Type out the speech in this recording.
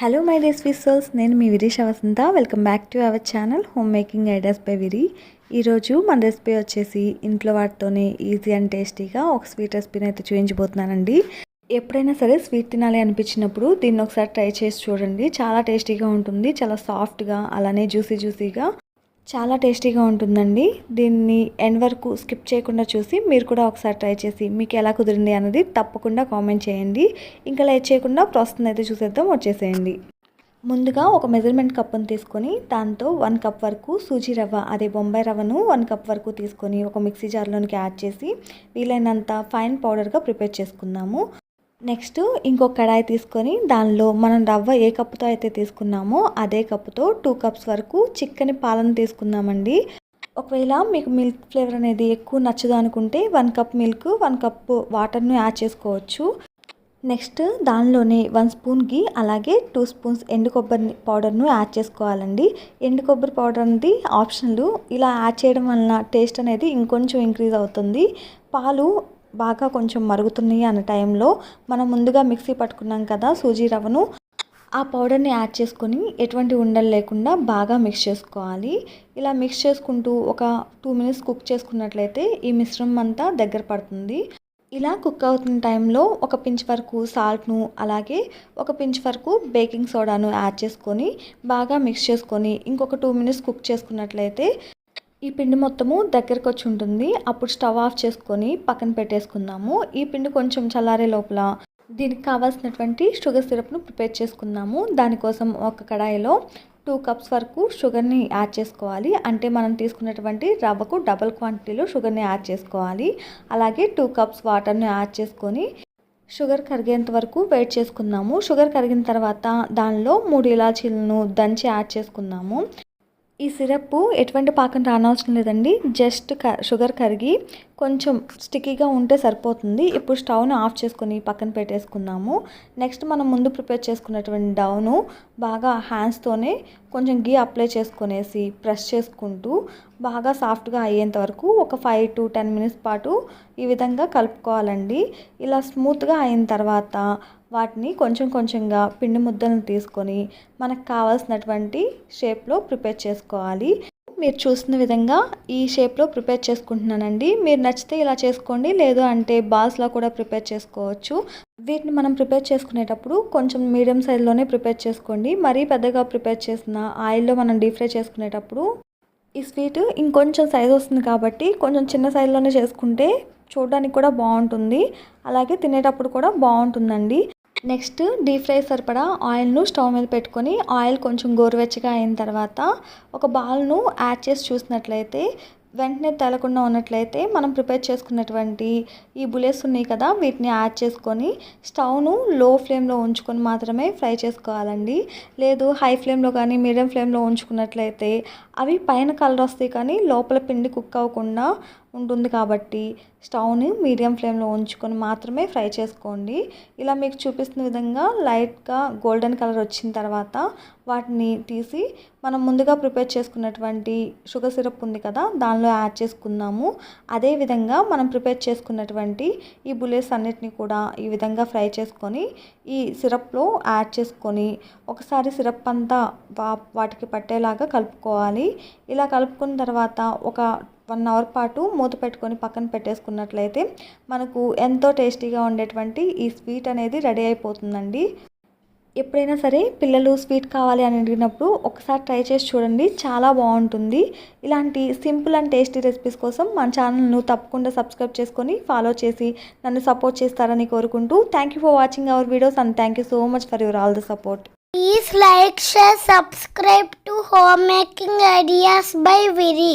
Hello my recipe souls నేను మీ Virish Vasantha. Welcome back to our channel home making ideas by Viri ఈరోజు మన recipe వచ్చేసి ఇంట్లో వాటితోనే ఈజీ అండ్ టేస్టీగా ఒక స్వీట్ రెసిపీని అయితే చూపించబోతున్నానండి. ఎప్పుడైనా సరే స్వీట్ తినాలి అనిపించినప్పుడు దీన్ని ఒకసారి ట్రై చేసి చూడండి. చాలా టేస్టీగా ఉంటుంది చాలా సాఫ్ట్గా అలానే జ్యూసీ జ్యూసీగా చాలా టేస్టీగా ఉంటుందండి. దీన్ని ఎండ్ వరకు స్కిప్ చేయకుండా చూసి మీరు కూడా ఒకసారి ట్రై చేసి మీకు ఎలా కుదిరింది అన్నది తప్పకుండా కామెంట్ చేయండి. ఇంకా లేట్ చేయకుండా ప్రాసెస్ అయితే చూసేద్దాం వచ్చేసేయండి. ముందుగా ఒక మెజర్మెంట్ కప్పును తీసుకొని దాంతో వన్ కప్ వరకు సూజీ రవ్వ అదే బొంబాయి రవ్వను వన్ కప్ వరకు తీసుకొని ఒక మిక్సీ జార్లోనికి యాడ్ చేసి వీలైనంత ఫైన్ పౌడర్గా ప్రిపేర్ చేసుకుందాము. నెక్స్ట్ ఇంకొక కడాయి తీసుకొని దానిలో మనం రవ్వ ఏ కప్పుతో అయితే తీసుకున్నామో అదే కప్పుతో టూ కప్స్ వరకు చిక్కని పాలను తీసుకుందామండి. ఒకవేళ మీకు మిల్క్ ఫ్లేవర్ అనేది ఎక్కువ నచ్చదు అనుకుంటే one cup milk one cup వాటర్ను యాడ్ చేసుకోవచ్చు. నెక్స్ట్ దానిలోనే వన్ స్పూన్కి అలాగే టూ స్పూన్స్ ఎండు కొబ్బరి పౌడర్ను యాడ్ చేసుకోవాలండి. ఎండు కొబ్బరి పౌడర్ అనేది ఆప్షనల్ ఇలా యాడ్ చేయడం వలన టేస్ట్ అనేది ఇంకొంచెం ఇంక్రీజ్ అవుతుంది. పాలు బాగా కొంచెం మరుగుతున్నాయి అన్న టైంలో మనం ముందుగా మిక్సీ పట్టుకున్నాం కదా సూజీ రవ్వను. ఆ పౌడర్ని యాడ్ చేసుకొని ఎటువంటి ఉండలు లేకుండా బాగా మిక్స్ చేసుకోవాలి. ఇలా మిక్స్ చేసుకుంటూ ఒక టూ మినిట్స్ కుక్ చేసుకున్నట్లయితే ఈ మిశ్రమం అంతా దగ్గర పడుతుంది. ఇలా కుక్ అవుతున్న టైంలో ఒక పించ్ వరకు సాల్ట్ను అలాగే ఒక పించ్ వరకు బేకింగ్ సోడాను యాడ్ చేసుకొని బాగా మిక్స్ చేసుకొని ఇంకొక టూ మినిట్స్ కుక్ చేసుకున్నట్లయితే ఈ పిండి మొత్తము దగ్గరకు వచ్చి ఉంటుంది. అప్పుడు స్టవ్ ఆఫ్ చేసుకొని పక్కన పెట్టేసుకుందాము. ఈ పిండి కొంచెం చల్లారే లోపల దీనికి కావాల్సినటువంటి షుగర్ సిరప్ను ప్రిపేర్ చేసుకుందాము. దానికోసం ఒక కడాయిలో టూ కప్స్ వరకు షుగర్ని యాడ్ చేసుకోవాలి. అంటే మనం తీసుకున్నటువంటి రవ్వకు డబల్ క్వాంటిటీలో షుగర్ని యాడ్ చేసుకోవాలి. అలాగే టూ కప్స్ వాటర్ని యాడ్ చేసుకొని షుగర్ కరిగేంత వరకు వెయిట్ చేసుకుందాము. షుగర్ కరిగిన తర్వాత దానిలో మూడు ఇలాచీలను దంచి యాడ్ చేసుకుందాము. ఈ సిరప్ ఎటువంటి పాకం రానవసరం లేదండి. జస్ట్ క షుగర్ కరిగి కొంచెం స్టిక్కీగా ఉంటే సరిపోతుంది. ఇప్పుడు స్టవ్ను ఆఫ్ చేసుకొని పక్కన పెట్టేసుకున్నాము నెక్స్ట్ మనం ముందు ప్రిపేర్ చేసుకున్నటువంటి డౌను బాగా హ్యాండ్స్తోనే కొంచెం గీ అప్లై చేసుకునేసి ప్రెస్ చేసుకుంటూ బాగా సాఫ్ట్గా అయ్యేంత వరకు ఒక ఫైవ్ టు టెన్ మినిట్స్ పాటు ఈ విధంగా కలుపుకోవాలండి. ఇలా స్మూత్గా అయిన తర్వాత వాటిని కొంచెం కొంచెంగా పిండి ముద్దలను తీసుకొని మనకు కావాల్సినటువంటి షేప్లో ప్రిపేర్ చేసుకోవాలి. మీరు చూసిన విధంగా ఈ షేప్లో ప్రిపేర్ చేసుకుంటున్నానండి. మీరు నచ్చితే ఇలా చేసుకోండి లేదు అంటే బాల్స్లో కూడా ప్రిపేర్ చేసుకోవచ్చు. వీటిని మనం ప్రిపేర్ చేసుకునేటప్పుడు కొంచెం మీడియం సైజులోనే ప్రిపేర్ చేసుకోండి. మరీ పెద్దగా ప్రిపేర్ చేసిన ఆయిల్లో మనం డీప్ ఫ్రై చేసుకునేటప్పుడు ఈ స్వీట్ ఇంకొంచెం సైజ్ వస్తుంది కాబట్టి కొంచెం చిన్న సైజులోనే చేసుకుంటే చూడడానికి కూడా బాగుంటుంది. అలాగే తినేటప్పుడు కూడా బాగుంటుందండి. నెక్స్ట్ డీప్ ఫ్రై సరిపడా ఆయిల్ను స్టవ్ మీద పెట్టుకొని ఆయిల్ కొంచెం గోరువెచ్చగా అయిన తర్వాత ఒక బాల్ను యాడ్ చేసి చూసినట్లయితే వెంటనే తెలకుండా ఉన్నట్లయితే మనం ప్రిపేర్ చేసుకున్నటువంటి ఈ బులెస్ ఉన్నాయి కదా వీటిని యాడ్ చేసుకొని స్టవ్ను లో ఫ్లేమ్లో ఉంచుకొని మాత్రమే ఫ్రై చేసుకోవాలండి. లేదు హై ఫ్లేమ్లో కానీ మీడియం ఫ్లేమ్లో ఉంచుకున్నట్లయితే అవి పైన కలర్ వస్తాయి కానీ లోపల పిండి కుక్ అవ్వకుండా ఉంటుంది కాబట్టి స్టవ్ని మీడియం ఫ్లేమ్లో ఉంచుకొని మాత్రమే ఫ్రై చేసుకోండి. ఇలా మీకు చూపిస్తున్న విధంగా లైట్గా గోల్డెన్ కలర్ వచ్చిన తర్వాత వాటిని తీసి మనం ముందుగా ప్రిపేర్ చేసుకున్నటువంటి షుగర్ సిరప్ ఉంది కదా దానిలో యాడ్ చేసుకుందాము. అదేవిధంగా మనం ప్రిపేర్ చేసుకున్నటువంటి ఈ బుల్లెట్స్ అన్నిటిని కూడా ఈ విధంగా ఫ్రై చేసుకొని ఈ సిరప్లో యాడ్ చేసుకొని ఒకసారి సిరప్ అంతా వాటికి పట్టేలాగా కలుపుకోవాలి. ఇలా కలుపుకున్న తర్వాత ఒక వన్ అవర్ పాటు మూత పెట్టుకొని పక్కన పెట్టేసుకున్నట్లయితే మనకు ఎంతో టేస్టీగా ఉండేటువంటి ఈ స్వీట్ అనేది రెడీ అయిపోతుందండి. ఎప్పుడైనా సరే పిల్లలు స్వీట్ కావాలి అని అడిగినప్పుడు ఒకసారి ట్రై చేసి చూడండి చాలా బాగుంటుంది. ఇలాంటి సింపుల్ అండ్ టేస్టీ రెసిపీస్ కోసం మన ఛానల్ను తప్పకుండా సబ్స్క్రైబ్ చేసుకొని ఫాలో చేసి నన్ను సపోర్ట్ చేస్తారని కోరుకుంటూ thank you for watching our videos and thank you so much for your all the support Please like, share, subscribe to Homemaking Ideas by Viri.